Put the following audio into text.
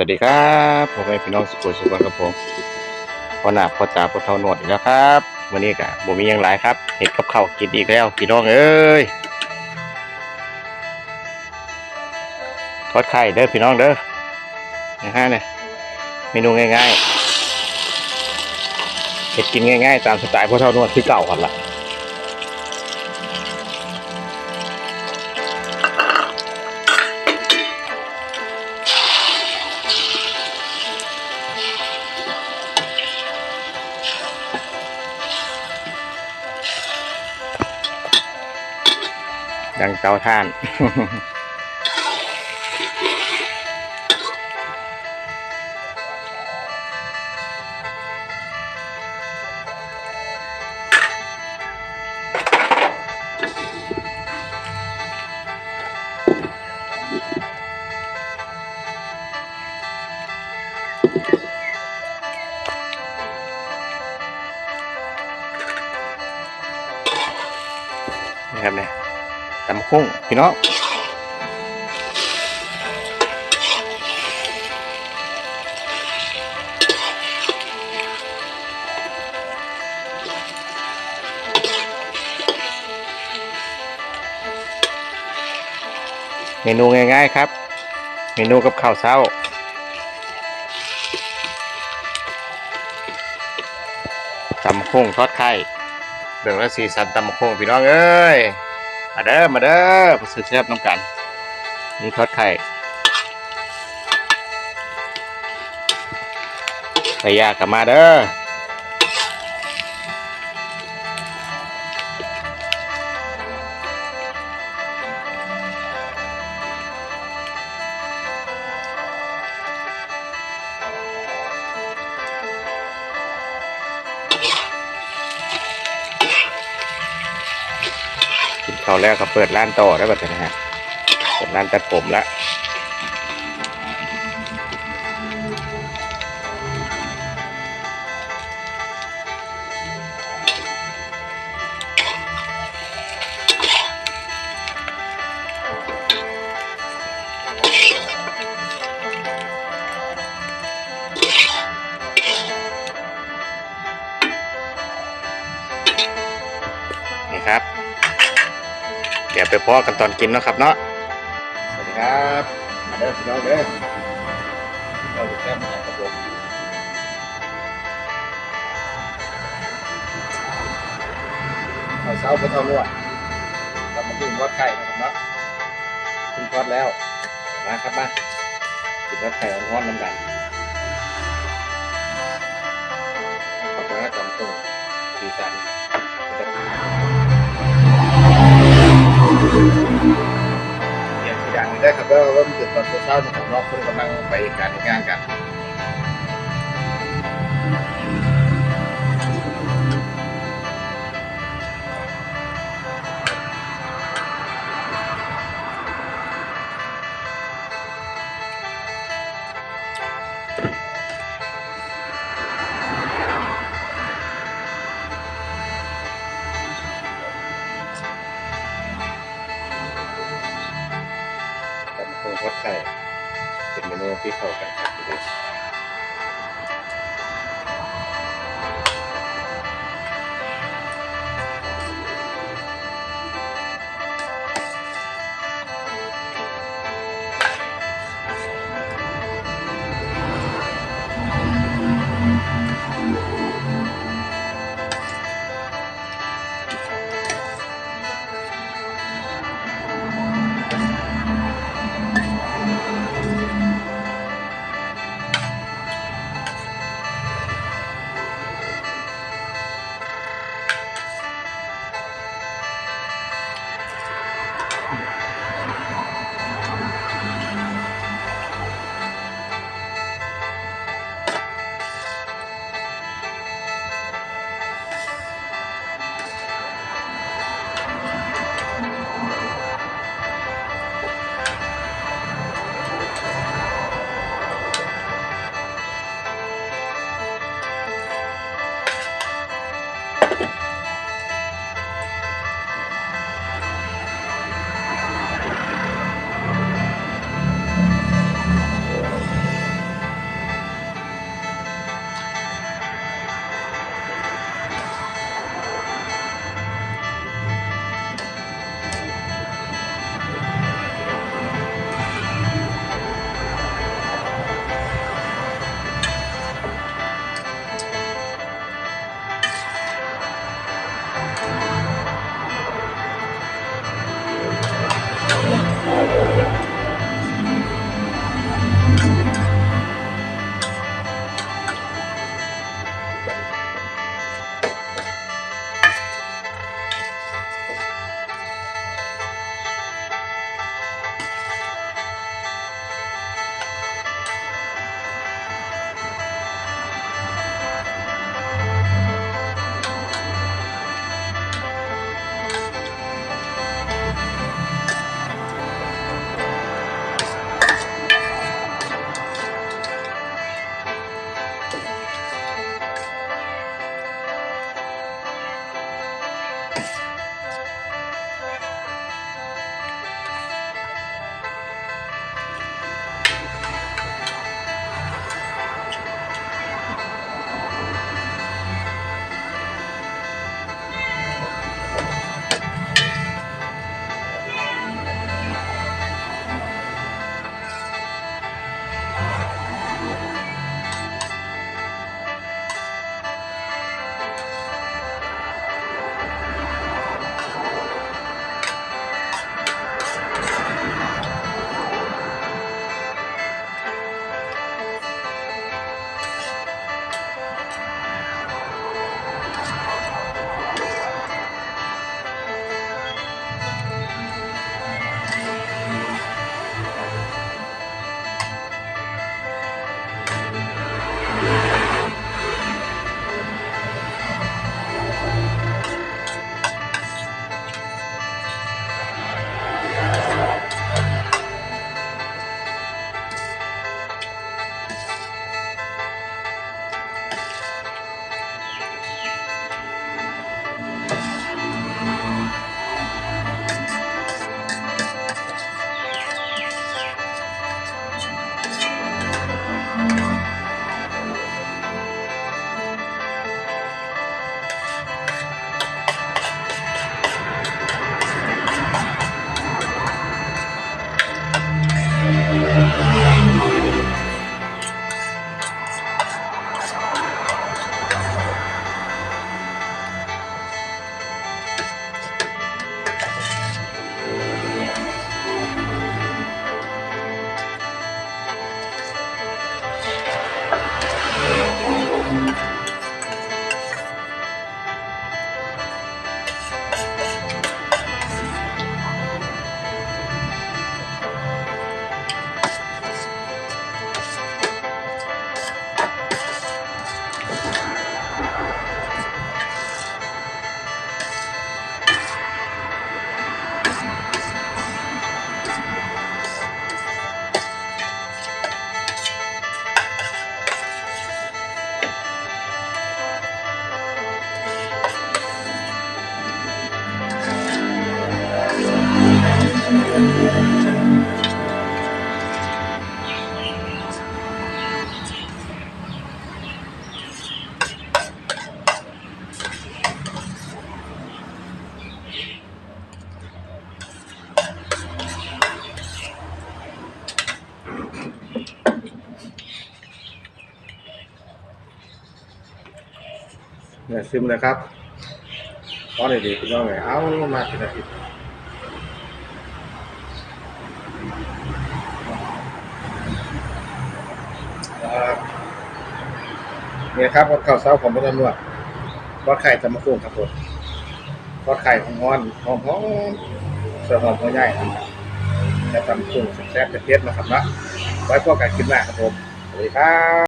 วัสดีครับผมเป็นพี่น้องสุขุมสุขครับผมพ่อหนาพ่อตาพ่อเท่าหนวดอีกแล้วครับวันนี้กะบ่มีหยังหลายครับ เห็ดกับข้าวกินอีกแล้วพี่น้องเอ้ยทอดไข่เด้อพี่น้องเด้อนะฮะเนี่ยเมนูง่ายๆเห็ดกินง่ายๆ ตามสไตล์พ่อเท่าหนวดที่เก่ากันละ ดังเตาท่านุ้งพี่น้องเมนูง่ายๆครับ เมนูกับข้าวเช้า ตำคุ้งทอดไข่เบิ่งแล้วสีสันตำบักหุ่งพี่น้องเอ้ย มาเด้อมาเด้อมาซื้อแซ่บน้ำกัน นี่ทอดไข่ไปยากกลับมาเด้อ กินข้าแล้วก็เปิดร้านต่อได้แบบนี้ฮะเปิดร้านตัดผมละ เดี๋ยวไปพอกันตอนกินเนาะครับเนาะสวัสดีครับมาเด้อพี่น้องเด้อเราจะแก้มาครับผมข้าเช้าก็เท่านวดกลับมากินทอดไข่นะครับเนาะกินทอดแล้วมาครับมากินทอดไข่ร้อนๆน้ำกันขอบคุณครับจอมตุ้งสีสัน อย่างหนึ่งได้ครับว่าว่ามันเกิดตอนเช้าๆของน้องคนกำลังไปการงานกัน ไข่เป็นเมนูที่เข้ากันครับ เนี่ซึมนะครับตอนเด็กๆพี่น้องไงเอามาเป็นอาทิต เนี่ยครับข้าวเช้าของพระตำรวจทอดไข่ตำมะกุ้งครับผมทอดไข่ของงอนหอมหอมเสือหอมหัวใหญ่ครับและตำมะกุ้งแซ่บเผ็ดๆนะครับนะไว้พวกกันกินหน้าครับผมสวัสดีครับ